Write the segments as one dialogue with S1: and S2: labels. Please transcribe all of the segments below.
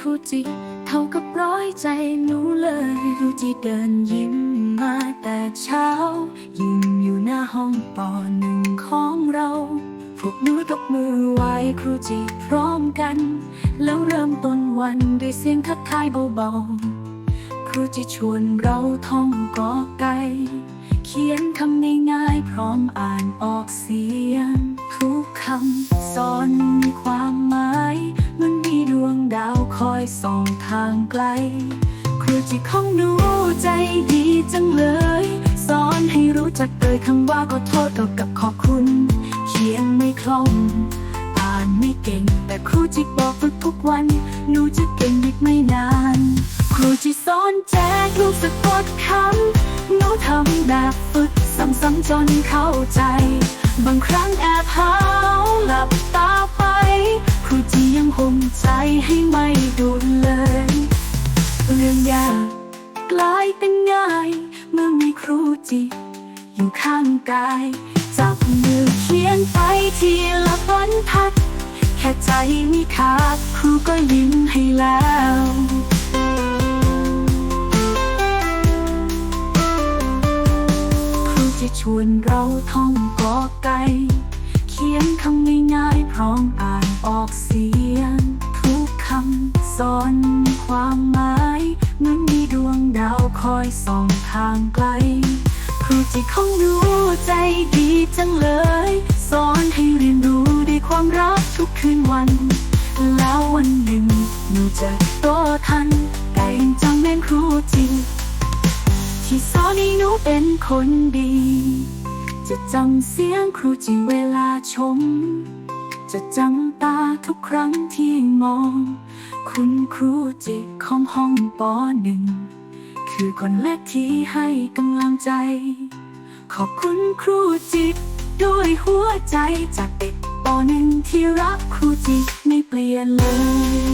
S1: ครูจิเท่ากับร้อยใจหนูเลยรู้จิเดินยิ้มมาแต่เช้ายืนอยู่หน้าห้องปอหนึ่งของเราพวกหนูตบมือไหว้ครูจิพร้อมกัน แล้วเริ่มต้นวันด้วยเสียงทักทายเบาๆครูจิชวนเราท่องกอไก่เขียนคำง่ายๆพร้อมอ่านออกเสียง ทุกคำสอนมีความหมายมันมีดวงดาว คอยส่องทางไกล ครูจิของหนูใจดีจังเลย สอนให้รู้จักเอ่ยคำว่าขอโทษกับกับขอบคุณ เขียนไม่คล่องอ่านไม่เก่ง แต่ครูจิบอกฝึกทุกวัน หนูจะเก่งอีกไม่นาน ครูจิสอนแจกลูกสะกดคำหนูทำแบบฝึกซ้ำๆจนเข้าใจ ดูเลย เรื่องยากกลายเป็นง่าย เมื่อมีครูจิอยู่ข้างกาย จับมือเขียนไปทีละบรรทัด แค่ใจมีขาดครูก็ยิ้มให้แล้วครูจะชวนเราท่องกอไก่ เขียนคำง่ายๆพร้อมอ่านออกเสียงำสอนความหมายเหมือนมีดวงดาวคอยส่องทางไกล ครูจิของหนูใจดีจังเลย สอนให้เรียนรู้ด้วยความรักทุกคืนวัน แล้ววันหนึ่งหนูจะโตทัน แต่ยังจำแม่นครูจริงที่สอนให้หนูเป็นคนดี จะจำเสียงครูจิเวลาชม จะจำตาทุกครั้งที่มอง คุณครูจิของห้องปอหนึ่ง คือคนแรกที่ให้กำลังใจ ขอบคุณครูจิด้วยหัวใจจากเด็กปอหนึ่งที่รักครูจิไม่เปลี่ยนเลย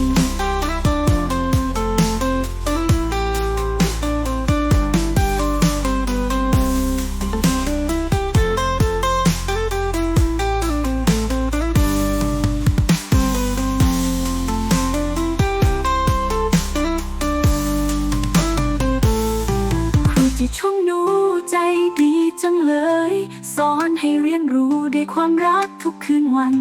S1: ใจดีจังเลย สอนให้เรียนรู้ด้วยความรักทุกคืนวัน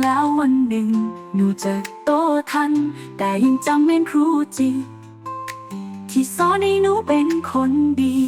S1: แล้ววันหนึ่ง หนูจะโตทัน แต่ยังจำเป็นครูจิที่สอนให้หนูเป็นคนดี